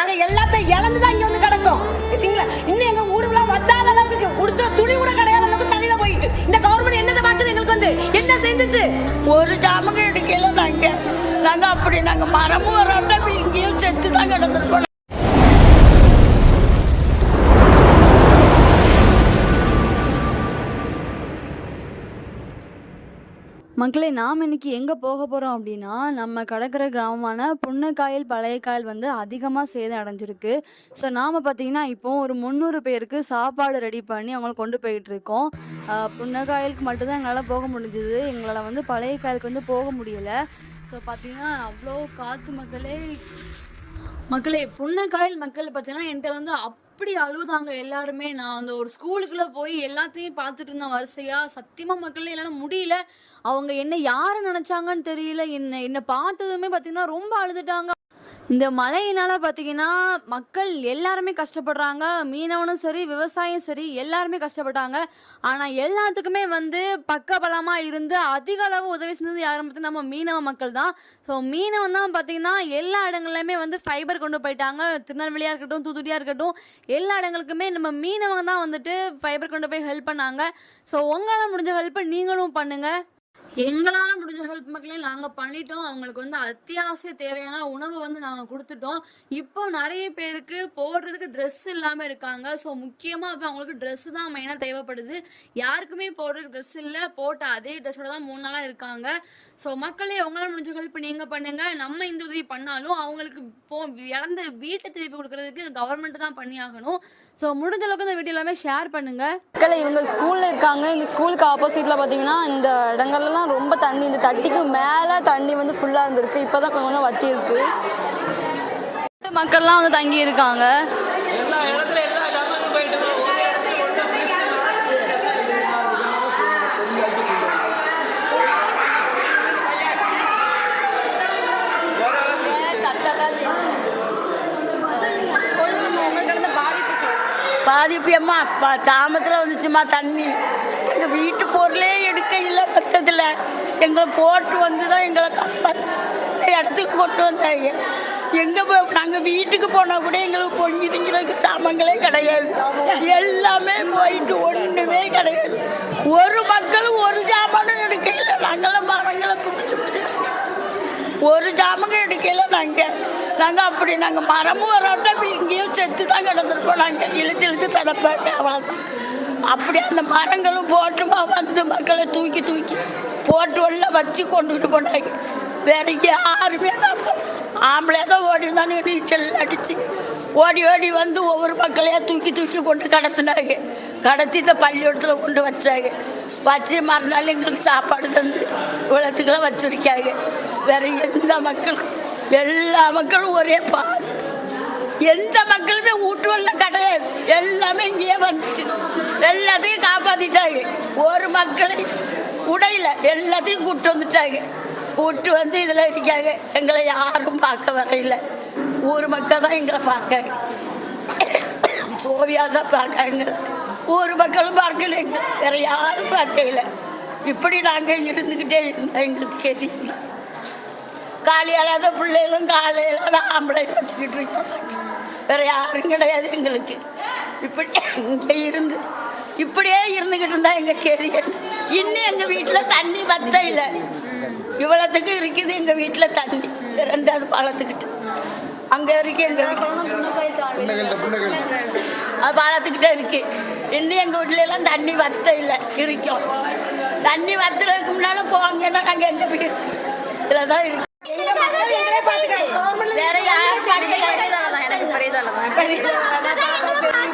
நாங்க எல்லாத்தையும் இழந்து தான் இங்க வந்து கிடக்கோம். சரிங்களா இன்னும் எங்க ஊருக்குலாம் வத்தாத அளவுக்கு உடுத்த துணி கூட கிடையாத அளவுக்கு தலையில போயிட்டு. இந்த கவர்மெண்ட் என்னதை பாக்குது எங்களுக்கு வந்து? என்ன செஞ்சுச்சு? ஒரு ஜாமங்க எடுக்கல நாங்க. நாங்க அப்படி நாங்க மரமும் வரோம் இங்கேயும் செத்து தான் கிடந்திருக்கோம். மக்களே நாம் இன்னைக்கு எங்கே போக போகிறோம் அப்படின்னா நம்ம கடற்கரை கிராமமான புன்னக்காயல் பழைய காயல் வந்து அதிகமாக சேதம் அடைஞ்சிருக்கு. ஸோ நாம் பார்த்தீங்கன்னா இப்போ ஒரு முந்நூறு பேருக்கு சாப்பாடு ரெடி பண்ணி அவங்கள கொண்டு போயிட்டு இருக்கோம். புன்னக்காயலுக்கு மட்டும்தான் எங்களால் போக முடிஞ்சது. எங்களால் வந்து பழைய காயலுக்கு வந்து போக முடியலை. ஸோ பார்த்தீங்கன்னா அவ்வளோ காற்று மக்களே. மக்களே புன்னக்காயல் மக்கள் பார்த்தீங்கன்னா என்கிட்ட வந்து அப் அப்படி அழுதாங்க எல்லாருமே? நான் அந்த ஒரு ஸ்கூலுக்குள்ள போய் எல்லாத்தையும் பார்த்துட்டு இருந்தேன் வரிசையா. சத்தியமா மக்கள் என்னால் முடியல. அவங்க என்ன யாரை நினைச்சாங்கன்னு தெரியல. என்ன என்னை பார்த்ததுமே பார்த்தீங்கன்னா ரொம்ப அழுதுட்டாங்க. இந்த மழையினால பார்த்தீங்கன்னா மக்கள் எல்லாருமே கஷ்டப்படுறாங்க. மீனவனும் சரி விவசாயம் சரி எல்லாருமே கஷ்டப்பட்டாங்க. ஆனால் எல்லாத்துக்குமே வந்து பக்கபலமாக இருந்து அதிக அளவு உதவி செஞ்சது யாரும் பார்த்தீங்கன்னா நம்ம மீனவ மக்கள் தான். ஸோ மீனவன் தான் பார்த்தீங்கன்னா எல்லா இடங்கள்லையுமே வந்து ஃபைபர் கொண்டு போயிட்டாங்க. திருநெல்வேலியாக இருக்கட்டும் தூத்துக்குடியாக இருக்கட்டும் எல்லா இடங்களுக்குமே நம்ம மீனவங்க தான் வந்துட்டு ஃபைபர் கொண்டு போய் ஹெல்ப் பண்ணாங்க. ஸோ உங்களால் முடிஞ்ச ஹெல்ப்பை நீங்களும் பண்ணுங்கள் எங்களால் முடிஞ்ச ஹெல்ப் மக்களே நாங்கள் பண்ணிட்டோம். அவங்களுக்கு வந்து அத்தியாவசிய தேவையான உணவு வந்து நாங்கள் கொடுத்துட்டோம். இப்போ நிறைய பேருக்கு போடுறதுக்கு ட்ரெஸ் இல்லாமல் இருக்காங்க. ஸோ முக்கியமாக இப்போ அவங்களுக்கு ட்ரெஸ் தான் மெயினாக தேவைப்படுது. யாருக்குமே போடுறதுக்கு ட்ரெஸ் இல்லை. போட்ட அதே ட்ரெஸ்ஸோட தான் மூணு நாளாக இருக்காங்க. ஸோ மக்களே உங்களால் முடிஞ்ச ஹெல்ப் நீங்கள் பண்ணுங்கள் நம்ம இந்த உதவி பண்ணாலும் அவங்களுக்கு போ இழந்த வீட்டை திருப்பி கொடுக்கறதுக்கு கவர்மெண்ட் தான் பண்ணி ஆகணும் ஸோ முடிஞ்ச அளவுக்கு இந்த வீடியோ எல்லாமே ஷேர் பண்ணுங்கள் மக்களை இவங்க ஸ்கூலில் இருக்காங்க. இந்த ஸ்கூலுக்கு ஆப்போசிட்டில் பார்த்தீங்கன்னா இந்த இடங்கள்லாம் ரொம்ப தண்ணி இந்த தட்டிக்கு மேலே தண்ணி வந்து ஃபுல்லாக இருந்திருக்கு. இப்போ தான் கொஞ்சம் கொஞ்சம் வத்தி இருக்கு மக்கள்லாம் வந்து தங்கி இருக்காங்க பாதிப்பு அப்பா சாமத்தில் வந்துச்சுமா தண்ணி. எங்கள் வீட்டு பொருளே எடுக்க இல்லை பத்தத்தில் எங்களை போட்டு வந்து தான் எங்களை காப்பாற்று இடத்துக்கு கொண்டு வந்தாங்க. எங்கே போய் நாங்கள் வீட்டுக்கு போனால் கூட எங்களுக்கு பொங்கிதுங்கிறதுக்கு சாமான்களே கிடையாது. எல்லாமே போயிட்டு ஒன்றுமே கிடையாது. ஒரு மக்களும் ஒரு ஜாமானும் எடுக்கல. நாங்களும் நாங்களாம் மரங்களை பிடிச்சி பிடிச்சி ஒரு ஜாமங்க எடுக்கல நாங்கள் நாங்கள் அப்படி நாங்கள் மரமும் வரோட்ட இங்கேயும் செத்து தான் கிடந்திருக்கோம். நாங்கள் இழுத்து இழுத்து பிறப்பாங்க அவ்வளோதான் அப்படி அந்த மரங்களும் போட்டுமா வந்து மக்களை தூக்கி தூக்கி போட்டு உள்ள வச்சு கொண்டுகிட்டு போனாங்க வேற யாருமே தான் ஆம்பளை தான் ஓடி இருந்தானு நீச்சல் அடித்து ஓடி ஓடி வந்து ஒவ்வொரு மக்களையாக தூக்கி தூக்கி கொண்டு கடத்தினாங்க. கடத்தி இந்த பள்ளிக்கூடத்தில் கொண்டு வச்சாங்க. வச்சு மறுநாள் எங்களுக்கு சாப்பாடு தந்து இவ்வளோத்துக்கெல்லாம் வச்சுருக்காங்க. வேற எந்த மக்களும் எல்லா மக்களும் ஒரே பா எந்த மக்களுமே வீட்டுவல்ல கிடையாது எல்லாமே இங்கேயே வந்துச்சு. எல்லாத்தையும் காப்பாத்திட்டாங்க. ஒரு மக்களை உடையில. எல்லாத்தையும் கூப்பிட்டு வந்துட்டாங்க. கூப்பிட்டு வந்து இதில் இருக்காங்க. எங்களை யாரும் பார்க்க வரையில. ஊர் மக்கள் தான் எங்களை பார்க்காங்க. சோவியா தான் பார்க்காங்க. ஊர் மக்களும் பார்க்கல. எங்க வேற யாரும் பார்க்கல. இப்படி நாங்கள் இருந்துக்கிட்டே இருந்தோம் எங்களுக்கு தெரியும். காலி தான் பிள்ளைகளும் காலையில் தான் ஆம்பளை வச்சுக்கிட்டு இருக்கோம் வேற யாரும் கிடையாது எங்களுக்கு. இப்படி இங்கே இருந்து இப்படியே இருந்துக்கிட்டு இருந்தா எங்க கேதி இன்னும் எங்கள் வீட்டில் தண்ணி வத்த இல்லை. இவ்வளோத்துக்கு இருக்குது எங்கள் வீட்டில் தண்ணி. ரெண்டாவது பாலத்துக்கிட்ட. அங்கே இருக்கு எங்கள் அது பாலத்துக்கிட்ட இருக்கு. இன்னும் எங்கள் வீட்ல எல்லாம் தண்ணி வத்த இல்லை. இருக்கும் தண்ணி வத்துறதுக்கு முன்னால போவாங்கன்னா நாங்கள் எங்கள் வீடு இதில் தான் இருக்கு எங்களே வேற யாரும்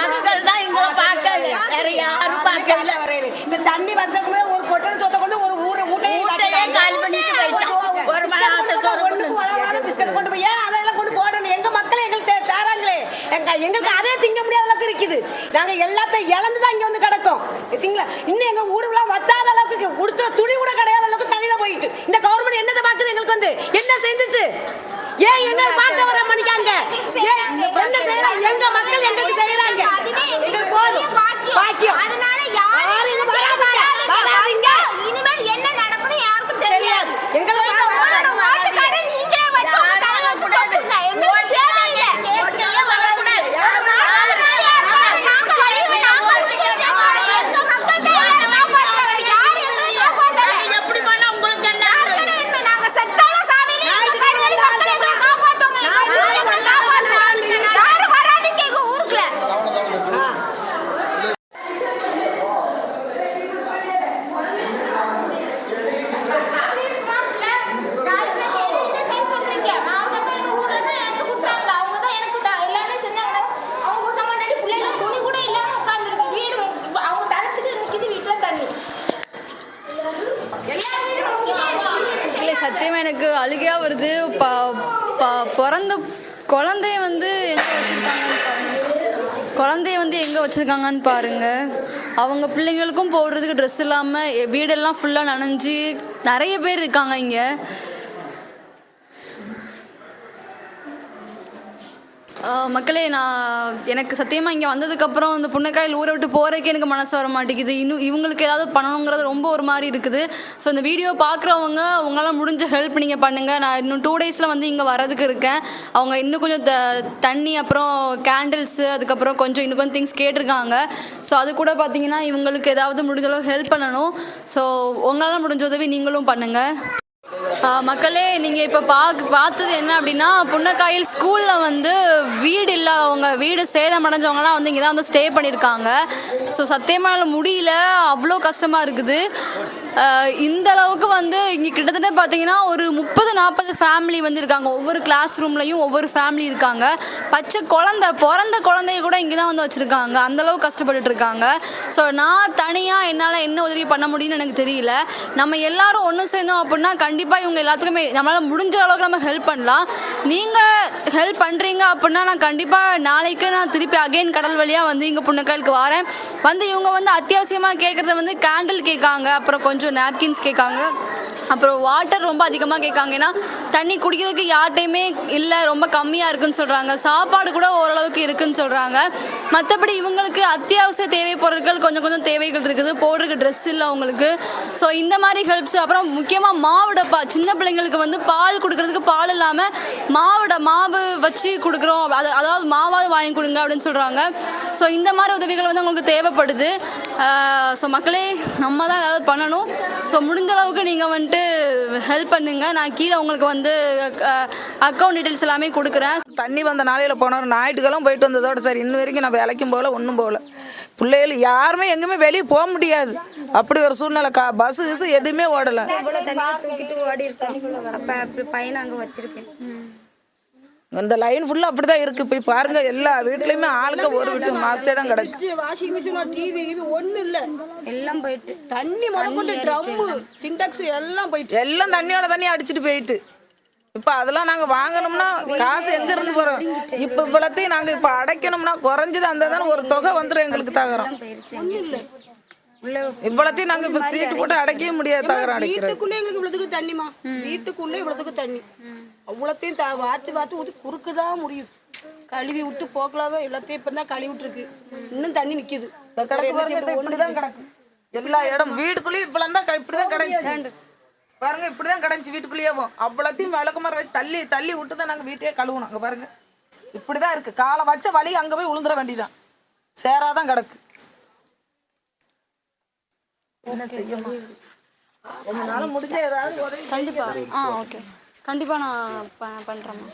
மக்கள் தான் எங்களை பார்க்கல வேற யாரும் பார்க்கல வரையில இந்த தண்ணி வந்ததுமே ஒரு பொட்டல் சொத்தை கொண்டு ஒரு ஊரை மூட்டையை மூட்டையே கால் பண்ணிட்டு போயிட்டான். ஒரு மணி கொண்டு பிஸ்கட் கொண்டு போய் ஏன் அதெல்லாம் கொண்டு போடணும் எங்க மக்கள் எங்களுக்கு தாராங்களே எங்க எங்களுக்கு அதே திங்க முடியாத அளவுக்கு இருக்குது நாங்க எல்லாத்தையும் இழந்து தான் இங்க வந்து கிடக்கோம் பார்த்தீங்களா இன்னும் எங்க ஊடுலாம் வத்தாத அளவுக்கு கொடுத்த துணி கூட கிடையாத அளவுக்கு தண்ணியில போயிட்டு இந்த கவர்மெண்ட் என்னதை பாக்குது எங்களுக்கு வந்து என்ன செஞ்சுச்சு ஏன் எங்க பார்க்க வர மாட்டேங்காங்க ஏன் என்ன செய்யறாங்க எங்க மக்கள் எங்களுக்கு செய்யறாங்க? எங்களுக்கு போதும். பாக்கியம். அதனால யாரும் யாரும் இது இது வராதீங்க. வராதீங்க. இனிமேல் என்ன நடக்கும்னு யாருக்கும் தெரியாது தெரியாது. எங்களுக்கு உங்களோட ஓட்டு கடை நீங்களே வச்சு உங்க தலையில வச்சு போட்டுருங்க. எங்களுக்கு தேவையில்லை. அழுகையாக வருது. ப ப- பிறந்த குழந்தைய வந்து எங்கே வச்சுருக்காங்கன்னு குழந்தைய வந்து எங்கே வச்சுருக்காங்கன்னு பாருங்கள் அவங்க பிள்ளைங்களுக்கும் போடுறதுக்கு ட்ரெஸ் இல்லாமல் வீடெல்லாம் ஃபுல்லாக நனைஞ்சு நிறைய பேர் இருக்காங்க இங்கே. மக்களே நான் எனக்கு சத்தியமாக இங்கே வந்ததுக்கப்புறம் இந்த புண்ணைக்காயில் ஊரை விட்டு போகிறதுக்கே எனக்கு மனசு வர மாட்டேங்குது. இன்னும் இவங்களுக்கு ஏதாவது பண்ணணுங்கிறது ரொம்ப ஒரு மாதிரி இருக்குது. ஸோ இந்த வீடியோ பார்க்குறவங்க உங்களால் முடிஞ்ச ஹெல்ப் நீங்கள் பண்ணுங்கள் நான் இன்னும் டூ டேஸில் வந்து இங்கே வரதுக்கு இருக்கேன். அவங்க இன்னும் கொஞ்சம் த தண்ணி அப்புறம் கேண்டில்ஸு அதுக்கப்புறம் கொஞ்சம் இன்னும் கொஞ்சம் திங்ஸ் கேட்டிருக்காங்க. ஸோ அது கூட பார்த்தீங்கன்னா இவங்களுக்கு ஏதாவது முடிஞ்சளவு ஹெல்ப் பண்ணணும். ஸோ உங்களால் முடிஞ்ச உதவி நீங்களும் பண்ணுங்கள் மக்களே நீங்கள் இப்போ பார்க்க பார்த்தது என்ன அப்படின்னா புன்னக்காயில் ஸ்கூலில் வந்து வீடு இல்லாதவங்க வீடு சேதமடைஞ்சவங்கலாம் வந்து இங்கே தான் வந்து ஸ்டே பண்ணியிருக்காங்க ஸோ சத்தியமாக முடியல. அவ்வளோ கஷ்டமாக இருக்குது. இந்த அளவுக்கு வந்து இங்கே கிட்டத்தட்ட பார்த்தீங்கன்னா ஒரு முப்பது நாற்பது ஃபேமிலி வந்து இருக்காங்க. ஒவ்வொரு கிளாஸ் ரூம்லையும் ஒவ்வொரு ஃபேமிலி இருக்காங்க. பச்சை குழந்த பிறந்த குழந்தைய கூட இங்கே தான் வந்து வச்சுருக்காங்க. அந்தளவுக்கு கஷ்டப்பட்டுட்டு இருக்காங்க. ஸோ நான் தனியாக என்னால் என்ன உதவி பண்ண முடியும்னு எனக்கு தெரியல. நம்ம எல்லாரும் ஒன்று சேர்ந்தோம் அப்படின்னா கண்டிப்பாக இவங்க எல்லாத்துக்குமே நம்மளால் முடிஞ்ச அளவுக்கு நம்ம ஹெல்ப் பண்ணலாம். நீங்கள் ஹெல்ப் பண்ணுறீங்க அப்படின்னா நான் கண்டிப்பாக நாளைக்கு நான் திருப்பி அகைன் கடல் வழியாக வந்து இங்கே புண்ணக்காயலுக்கு வரேன். வந்து இவங்க வந்து அத்தியாவசியமாக கேட்குறத வந்து கேண்டில் கேட்காங்க. அப்புறம் கொஞ்சம் நாப்கின்ஸ் கேட்காங்க. அப்புறம் வாட்டர் ரொம்ப அதிகமாக கேட்காங்க. ஏன்னா தண்ணி குடிக்கிறதுக்கு யார்கிட்டையுமே இல்லை ரொம்ப கம்மியாக இருக்குன்னு சொல்கிறாங்க சாப்பாடு கூட ஓரளவுக்கு இருக்குன்னு சொல்கிறாங்க மற்றபடி இவங்களுக்கு அத்தியாவசிய தேவை பொருட்கள் கொஞ்சம் கொஞ்சம் தேவைகள் இருக்குது. போடுறதுக்கு ட்ரெஸ் இல்லை அவங்களுக்கு. ஸோ இந்த மாதிரி ஹெல்ப்ஸ் அப்புறம் முக்கியமாக மாவுடப்பா சின்ன பிள்ளைங்களுக்கு வந்து பால் கொடுக்கறதுக்கு பால் இல்லாமல் மாவுட மாவு வச்சு கொடுக்குறோம். அது அதாவது மாவாவது வாங்கி கொடுங்க அப்படின்னு சொல்கிறாங்க ஸோ இந்த மாதிரி உதவிகள் வந்து உங்களுக்கு தேவைப்படுது. ஸோ மக்களே நம்ம தான் ஏதாவது பண்ணணும். ஸோ முடிஞ்ச அளவுக்கு நீங்கள் வந்துட்டு ஹெல்ப் பண்ணுங்க. நான் கீழே உங்களுக்கு வந்து அக்கௌண்ட் டீட்டெயில்ஸ் எல்லாமே கொடுக்குறேன். தண்ணி வந்த நாளையில் போனோம். ஞாயிற்றுக்கிழமை போயிட்டு வந்ததோட சரி இன்ன வரைக்கும் நான் வேலைக்கும் போகல ஒன்றும் போகல. பிள்ளைகள் யாருமே எங்கேயுமே வெளியே போக முடியாது. அப்படி ஒரு சூழ்நிலை. கா பஸ்ஸு எதுவுமே ஓடலை. இவ்வளோ தண்ணியை தூக்கிட்டு ஓடி இருக்கோம் அப்போ அப்படி பையனை அங்கே வச்சிருக்கேன். இந்த லைன் ஃபுல்லாக அப்படி தான் இருக்குது போய் பாருங்க எல்லா வீட்லேயுமே ஆளுக்கு ஒரு வீட்டு மாசத்தே தான் கிடக்கு. வாஷிங் மிஷின் டிவி இது ஒன்றும் இல்லை. எல்லாம் போயிட்டு. தண்ணி முதற்கொண்டு ட்ரம்மு சின்டாக்ஸ் எல்லாம். போயிட்டு. எல்லாம் தண்ணியோட தண்ணி அடிச்சிட்டு போயிட்டு. இப்போ அதெல்லாம் நாங்கள் வாங்கணும்னா காசு எங்க இருந்து போகிறோம் இப்போ இவ்வளோத்தையும் நாங்கள் இப்போ அடைக்கணும்னா குறைஞ்சது அந்த தானே ஒரு தொகை வந்துடும் எங்களுக்கு தகரம். இவ்வளோத்தையும் இப்போ சீட்டு போட்டு அடைக்கவே முடியாது தகரம் வீட்டுக்குள்ளே எங்களுக்கு இவ்வளவுக்கு தண்ணிமா வீட்டுக்குள்ளே இவ்வளவுக்கு தண்ணி. அவ்வளோத்தையும் வாத்து வாத்து ஊற்றி குறுக்கு தான் முடியும். கழுவி விட்டு போக்கலாவே எல்லாத்தையும் இப்போ தான் கழுவி விட்டுருக்கு. இன்னும் தண்ணி இந்த இப்படிதான் கிடக்கு. எல்லா இடம் வீட்டுக்குள்ளேயும் இப்பெல்லாம் தான் இப்படிதான் கிடந்துச்சு. பாருங்க இப்படிதான் கிடந்துச்சு வீட்டுக்குள்ளேயேவும் அவ்வளோத்தையும் விளக்குமாறு வச்சு தள்ளி தள்ளி விட்டு தான் நாங்கள் வீட்டையே கழுவணும் அங்கே பாருங்க. இப்படிதான் இருக்கு. காலை வச்ச வழி அங்கே போய் விழுந்துட வேண்டியதான் சேராதான் கிடக்கு. என்ன செய்யமா உங்களால முடிஞ்ச ஏதாவது உதவி கண்டிப்பாக ஆ ஓகே. கண்டிப்பாக நான் ப பண்ணுறேம்மா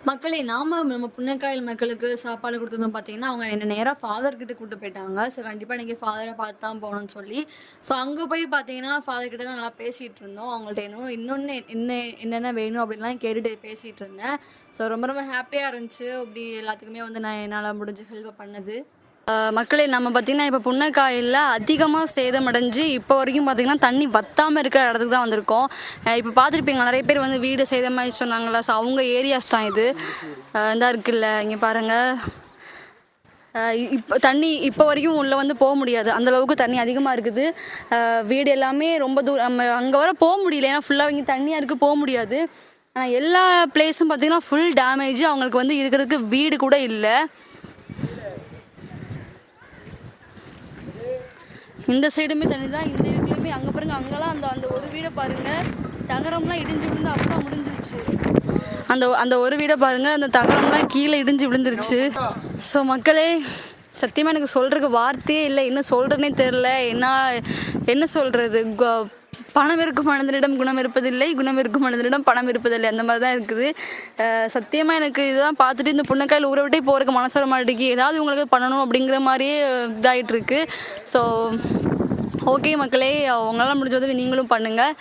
மக்களே நாம நம்ம புன்னக்காயல் மக்களுக்கு சாப்பாடு கொடுத்ததும் பார்த்தீங்கன்னா அவங்க என்ன நேராக ஃபாதர் கிட்ட கூட்டு போயிட்டாங்க. ஸோ கண்டிப்பாக நீங்கள் ஃபாதரை பார்த்து தான் போகணும்னு சொல்லி. ஸோ அங்கே போய் பார்த்தீங்கன்னா ஃபாதர் கிட்ட தான் நல்லா பேசிகிட்டு இருந்தோம். அவங்கள்ட்ட இன்னும் இன்னொன்று என்ன என்னென்ன வேணும் அப்படின்லாம் கேட்டுட்டு பேசிகிட்டு இருந்தேன். ஸோ ரொம்ப ரொம்ப ஹாப்பியாக இருந்துச்சு. அப்படி எல்லாத்துக்குமே வந்து நான் என்னால் முடிஞ்ச ஹெல்ப் பண்ணது. மக்களே நம்ம பார்த்திங்கன்னா இப்போ புன்னக்காயில் அதிகமாக சேதமடைஞ்சு இப்போ வரைக்கும் பார்த்திங்கன்னா தண்ணி வத்தாமல் இருக்கிற இடத்துக்கு தான் வந்திருக்கோம். இப்போ பார்த்துருப்பீங்க நிறைய பேர் வந்து வீடு சேதமாகி சொன்னாங்களா? ஸோ அவங்க ஏரியாஸ் தான் இது. இதாக இருக்குல்ல இங்கே பாருங்கள் இப்போ தண்ணி இப்போ வரைக்கும் உள்ளே வந்து போக முடியாது. அந்த அளவுக்கு தண்ணி அதிகமாக இருக்குது. வீடு எல்லாமே ரொம்ப தூரம் நம்ம அங்கே வர போக முடியல. ஏன்னா ஃபுல்லாக இங்கே தண்ணியாக இருக்குது போக முடியாது. ஆனால் எல்லா பிளேஸும் பார்த்திங்கன்னா ஃபுல் டேமேஜ் அவங்களுக்கு வந்து இருக்கிறதுக்கு வீடு கூட இல்லை. இந்த சைடுமே தண்ணி தான் இந்த இதுலேயுமே அங்கே பாருங்க அங்கெல்லாம் அந்த அந்த ஒரு வீடை பாருங்க. தகரம்லாம் இடிஞ்சு விழுந்து அப்பதான் முடிஞ்சிருச்சு. அந்த அந்த ஒரு வீடை பாருங்க அந்த தகரம்லாம் கீழே இடிஞ்சு விழுந்துருச்சு. ஸோ மக்களே சத்தியமாக எனக்கு சொல்கிறதுக்கு வார்த்தையே இல்லை. என்ன சொல்கிறேனே தெரில என்ன என்ன சொல்கிறது பணம் இருக்கும் மனிதனிடம் குணம் இருப்பதில்லை குணம் இருக்கும் மனிதனிடம் பணம் இருப்பதில்லை. அந்த மாதிரி தான் இருக்குது. சத்தியமாக எனக்கு இதெல்லாம் பார்த்துட்டு இந்த புண்ணக்காயில் ஊரை விட்டே போகிறதுக்கு மனசு வர மாட்டேங்கி ஏதாவது உங்களுக்கு பண்ணணும் அப்படிங்கிற மாதிரியே இதாகிட்டு இருக்கு ஸோ ஓகே மக்களே உங்களால் முடிஞ்ச உதவி நீங்களும் பண்ணுங்கள்